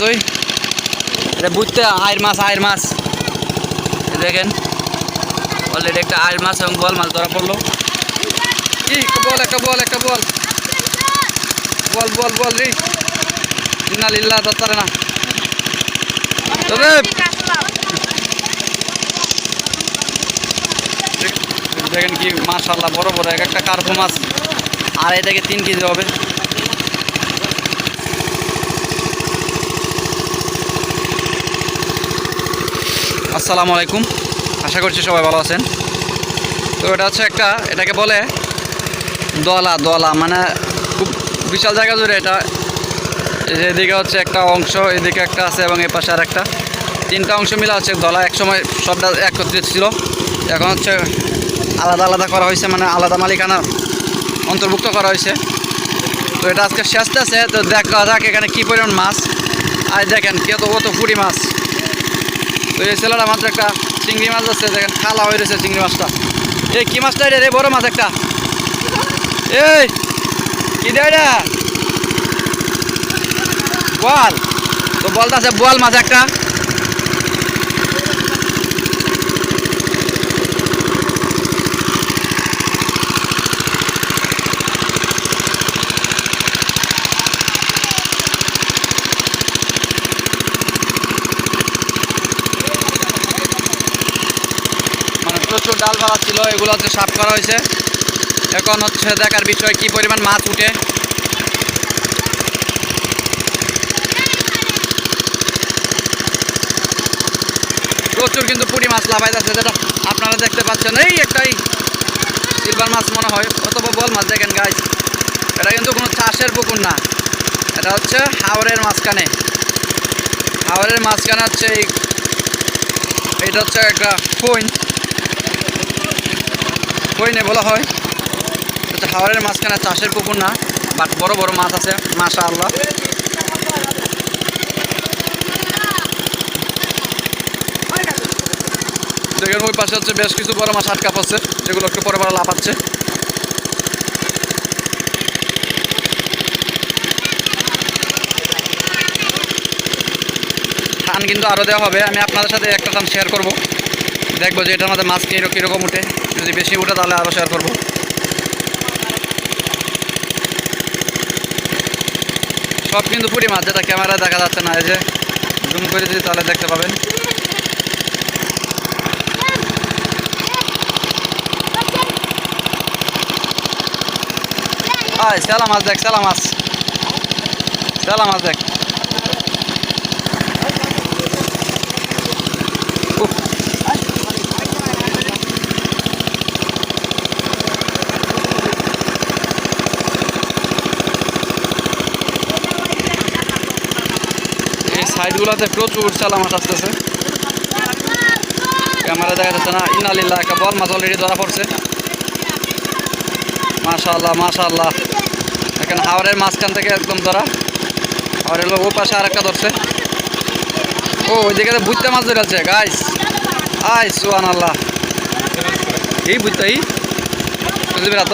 তুই এটা বুঝতে আয়ের মাছ আয়ের মাছ। দেখেন অলরেডি একটা আয়ের মাছ এবং বল মাছ ধরা পড়ল। কি বল, একটা বল একটা বল। বল বল বল রে। ইন্না লিল্লাহ দত্তারে না। তবে দেখেন কি মাশাল্লাহ বড় বড় এক একটা কার্পো মাছ। আড়াই থেকে তিন কেজি হবে। আসসালামু আলাইকুম। আশা করছি সবাই ভালো আছেন। তো এটা হচ্ছে একটা, এটাকে বলে দলা দলা মানে খুব বিশাল জায়গা জুড়ে এটা। এদিকে হচ্ছে একটা অংশ, এদিকে একটা আছে এবং এ পাশে আর একটা তিনটা অংশ মিলে আছে দলা একসময় সবটা একত্রিত ছিল। এখন হচ্ছে আলাদা আলাদা করা হয়েছে মানে আলাদা মালিকানা অন্তর্ভুক্ত করা হয়েছে। তো এটা আজকে শেষ আছে, তো দেখা যাক এখানে কী পরিমাণ মাছ। আর দেখেন, কত কত পুরি মাছ। তো এই ছেলেটা মাত্র একটা চিংড়ি মাছ আছে, দেখেন খালা হয়ে রয়েছে চিংড়ি মাছটা। এই কি মাছটা রে রে, বড় মাছ একটা। এই, কি দেয় রে বল। তো বলতে আছে বল মাছ একটা মানে প্রচুর ডাল ভাড়া ছিল, এগুলো হচ্ছে সাফ করা হয়েছে। এখন হচ্ছে দেখার বিষয়, কি পরিমাণ মাছ উঠে। প্রচুর কিন্তু পুরি মাছ লাফাই যাচ্ছে যেটা আপনারা দেখতে পাচ্ছেন। এই একটাই সিলভার মাছ মনে হয়, অথবা বল মাছ, দেখেন গাছ এটা কিন্তু কোনো চাষের পুকুর না। এটা হচ্ছে হাওড়ের মাঝখানে। হাওড়ের মাঝখানে হচ্ছে এটা হচ্ছে একটা ফইন ফইনে বলা হয়? হাওড়ের মাঝখানে চাষের পুকুর না বাট বড় বড় মাছ আছে মাশা আল্লাহ দেখেন ওই পাশে হচ্ছে বেশ কিছু বড় মাছ আটকা পড়ছে, যেগুলো একটু পরে পরে লাফাচ্ছে। টান কিন্তু আরও দেওয়া হবে, আমি আপনাদের সাথে একটা টান শেয়ার করব। দেখব যে এটার মধ্যে মাছ কীরকম কীরকম উঠে। যদি বেশি উঠে তাহলে আরও শেয়ার করব। সব কিন্তু পুরি মাছ, যেটা ক্যামেরায় দেখা যাচ্ছে না, এই যে জুম করে যদি তাহলে দেখতে পাবেন। আয় সেলা মাছ দেখ সেলা মাছ। সেলা মাছ দেখ। এই প্রচুর সেলা মাছ আসতেছে। ক্যামেরা দেখা যাচ্ছে না। ইনালিল্লা একটা বল মাছ অলরেডি ধরা পড়ছে। মাশাল্লাহ মাশাল্লাহ এখানে হাওড়ের মাঝখান থেকে একদম ধরা। হাওড়ের লোক ও পাশে আর একটা ধরছে। ও, ওইদিকে বুঝতে মাছ ধরে আছে। গাইস আই সুয়ান আল্লাহ এই বুঝতে এই? বুঝতে পেরা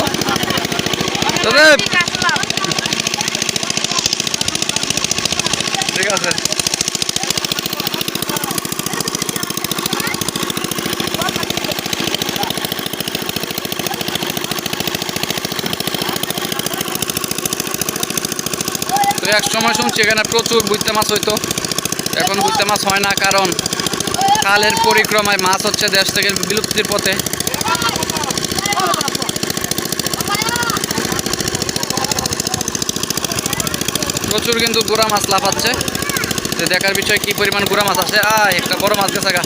ঠিক আছে। এক সময় শুনছি এখানে প্রচুর বুঝতে মাছ হইতো। এখন বুঝতে মাছ হয় না, কারণ কালের পরিক্রমায় মাছ হচ্ছে দেশ থেকে বিলুপ্তির পথে। প্রচুর কিন্তু গুড়া মাছ লাফাচ্ছে। দেখার বিষয় কি পরিমাণ গুড়া মাছ আছে? আ একটা বড় মাছ গেছে গা।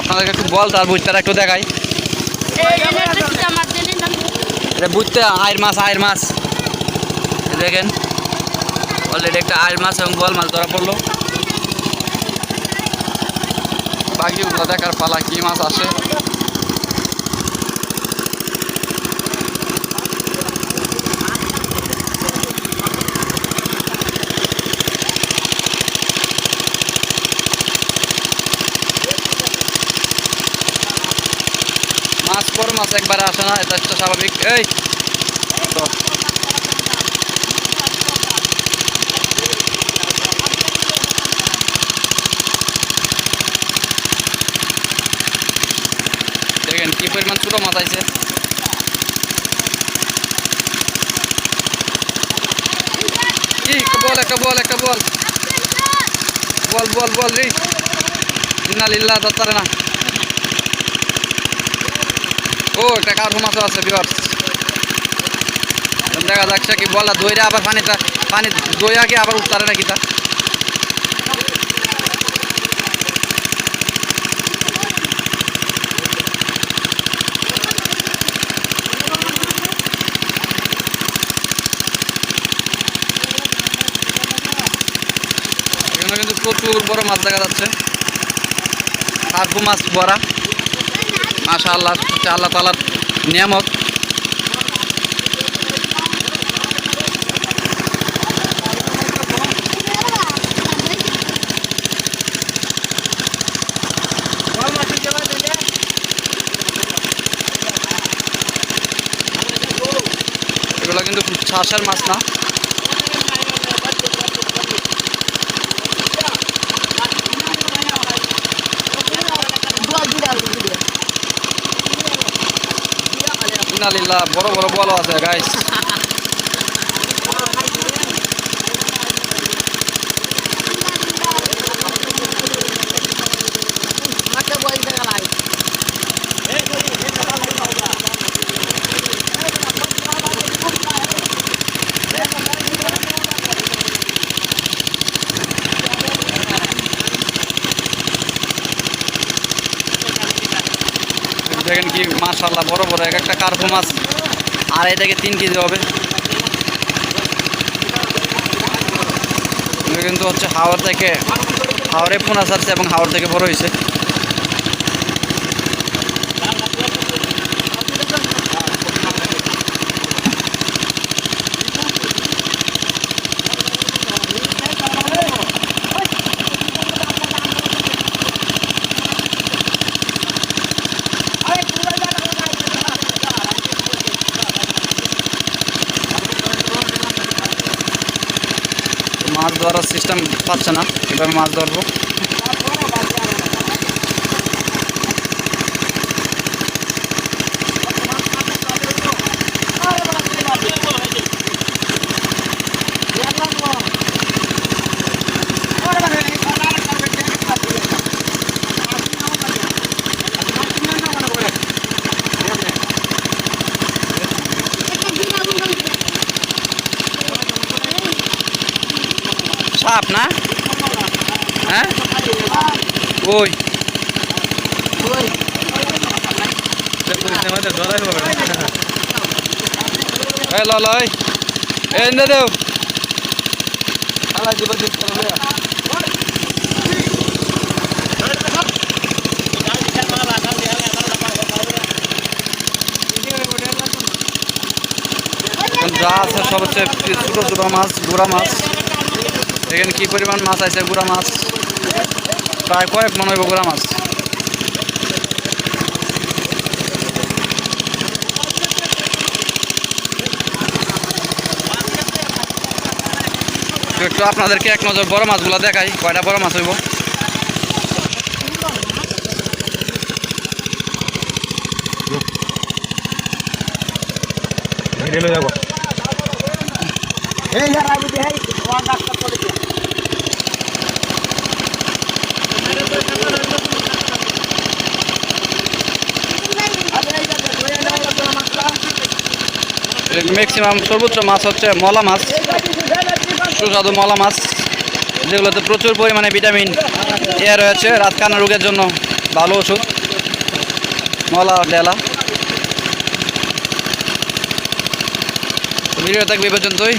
আপনাদেরকে একটু বল তার বুঝতে একটু দেখাই। বুঝতে আয়ের মাছ আয়ের মাছ। দেখেন অলরেডি একটা আয়ের মাছ এবং বল মাছ ধরা পড়ল। বাকিগুলো দেখার পালা কি মাছ আসে মাছ বড় মাছ একবারে আসে না, এটা তো স্বাভাবিক। এই! তো। দেখেন কি পরিমাণ ছোটো মাছ কি বল একটা বল একটা বল। বল বল বল, রে। ইন্না লিল্লাহ দত্তারে না। ও একটা কার্পু মাছও আছে বিয়ার্স দেখা যাচ্ছে কি বলা, দইরা আবার পানিটা পানি দইয়া কি আবার উঠতারে নাকি তা? এখানে কিন্তু প্রচুর বড় মাছ দেখা যাচ্ছে। কার্পু মাছ বড়া। মাশা আল্লাহ হচ্ছে আল্লাহ তালার নিয়ামত। এগুলো কিন্তু খুব শ্বাসের মাছ না। ইনালিল্লাহ বড় বড় বল আছে গাইস দেখেন কি মাশাল্লাহ বড় বড় এক একটা কার্পো মাছ। আড়াই থেকে তিন কেজি হবে। কিন্তু হচ্ছে হাওড় থেকে হাওড়ে পোনা ছাড়ছে এবং হাওড় থেকে বড় হয়েছে ধরার সিস্টেম পাচ্ছে না। এভাবে মাছ ধরবো। না? হ্যাঁ? ওই এই ল ল, এই। এই দে দেও। যা আছে সব হচ্ছে ছোটো মাছ, গুড়া মাছ। এখানে কি পরিমাণ মাছ আছে? গুড়া মাছ? প্রায় কয়েক মনে হইব গুড়া মাছ। একটু আপনাদেরকে এক নজর বড় মাছগুলো দেখাই, কয়টা বড় মাছ হইব। যাব ম্যাক্সিমাম সর্বোচ্চ মাছ হচ্ছে মলা মাছ, সুস্বাদু মলা মাছ, যেগুলোতে প্রচুর পরিমাণে ভিটামিন এ রয়েছে রাতকানা রোগের জন্য, ভালো ওষুধ, মলা ডেলা। ভিডিও থাকবে পর্যন্তই।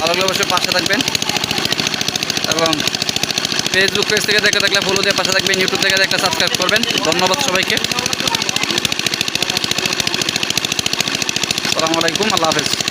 ভালো অবশ্যই পাশে থাকবেন। এবং ফেসবুক পেজ থেকে দেখে থাকলে ফলো দিয়ে পাশে থাকবেন ইউটিউব থেকে দেখলে সাবস্ক্রাইব করবেন। ধন্যবাদ সবাইকে। আসসালামু আলাইকুম, আল্লাহ হাফেজ।